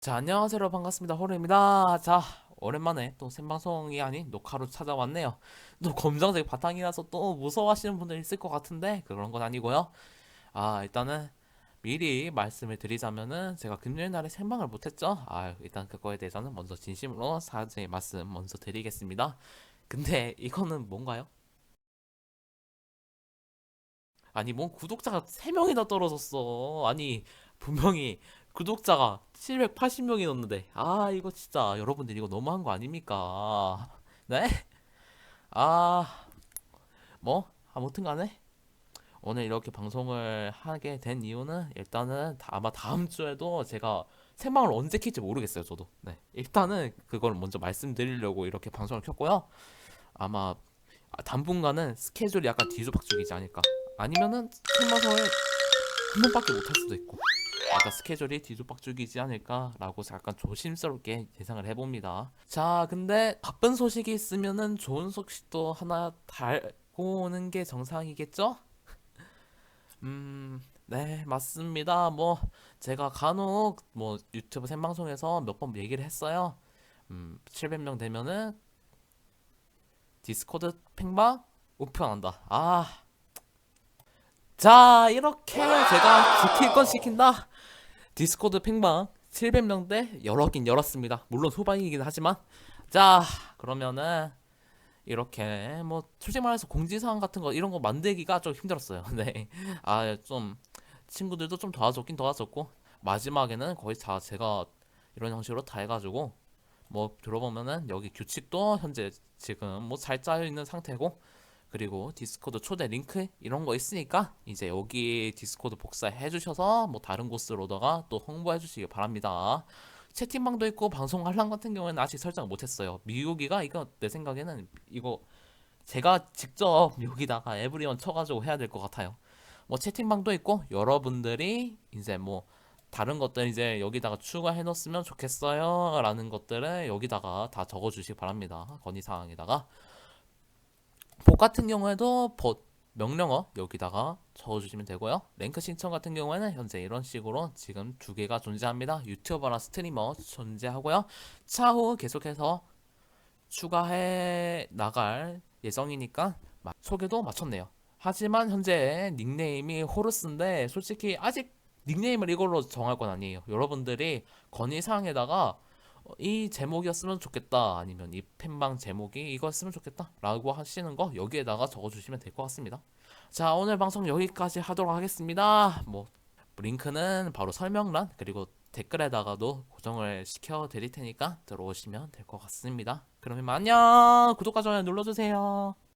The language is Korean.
자, 안녕하세요. 반갑습니다. 호르입니다. 자, 오랜만에 또 생방송이 아닌 녹화로 찾아왔네요. 또 검정색 바탕이라서 또 무서워하시는 분들 있을 것 같은데 그런 건 아니고요. 아, 일단은 미리 말씀을 드리자면은 제가 금요일 날에 생방을 못했죠. 아, 일단 그거에 대해서는 먼저 진심으로 사죄의 말씀 먼저 드리겠습니다. 근데 이거는 뭔가요? 아니, 뭔 구독자가 3명이나 떨어졌어. 아니, 분명히 구독자가 780명이 넘는데. 아, 이거 진짜 여러분들 이거 너무한 거 아닙니까? 네? 아, 뭐, 아무튼 간에 오늘 이렇게 방송을 하게 된 이유는 일단은 다- 아마 다음 주에도 제가 생방을 언제 킬지 모르겠어요, 저도. 네. 일단은 그걸 먼저 말씀드리려고 이렇게 방송을 켰고요. 아마 당분간은 스케줄이 약간 뒤죽박죽이지 않을까. 아니면은 생방송을 한 번밖에 못 할 수도 있고. 약간 스케줄이 뒤죽박죽이지 않을까라고 약간 조심스럽게 예상을 해봅니다. 자, 근데 바쁜 소식이 있으면은 좋은 소식도 하나 달고 오는 게 정상이겠죠? 음, 네, 맞습니다. 뭐 제가 간혹 뭐 유튜브 생방송에서 몇 번 얘기를 했어요. 음, 700명 되면은 디스코드 팽방 우편한다. 아, 자, 이렇게 제가 지킬 건 지킨다. 디스코드 팽방 700명대 열었긴 열었습니다. 물론 후반이긴 하지만 자 그러면은 이렇게 뭐 솔직히 말해서 공지사항 같은 거 이런 거 만들기가 좀 힘들었어요. 네. 아 좀 친구들도 좀 도와줬긴 도와줬고 마지막에는 거의 다 제가 이런 형식으로 다 해가지고 뭐 들어보면은 여기 규칙도 현재 지금 뭐 잘 짜여 있는 상태고 그리고 디스코드 초대 링크 이런 거 있으니까 이제 여기 디스코드 복사해 주셔서 뭐 다른 곳으 로다가 또 홍보해 주시기 바랍니다. 채팅방도 있고 방송 알람 같은 경우에는 아직 설정 못 했어요. 미국이가 이거 내 생각에는 이거 제가 직접 여기다가 에브리원 쳐가지고 해야 될 것 같아요. 뭐 채팅방도 있고 여러분들이 이제 뭐 다른 것들 이제 여기다가 추가해 놓으면 좋겠어요 라는 것들을 여기다가 다 적어 주시기 바랍니다. 건의사항에다가 복 같은 경우에도 봇 명령어 여기다가 적어주시면 되고요. 랭크 신청 같은 경우에는 현재 이런 식으로 지금 두 개가 존재합니다. 유튜버나 스트리머 존재하고요. 차후 계속해서 추가해 나갈 예정이니까 마- 소개도 마쳤네요. 하지만 현재 닉네임이 호르스인데 솔직히 아직 닉네임을 이걸로 정할 건 아니에요. 여러분들이 건의사항에다가 어, 이 제목이었으면 좋겠다. 아니면 이 팬방 제목이 이거였으면 좋겠다. 라고 하시는 거 여기에다가 적어주시면 될 것 같습니다. 자 오늘 방송 여기까지 하도록 하겠습니다. 뭐 링크는 바로 설명란 그리고 댓글에다가도 고정을 시켜 드릴 테니까 들어오시면 될 것 같습니다. 그러면 안녕! 구독과 좋아요 눌러주세요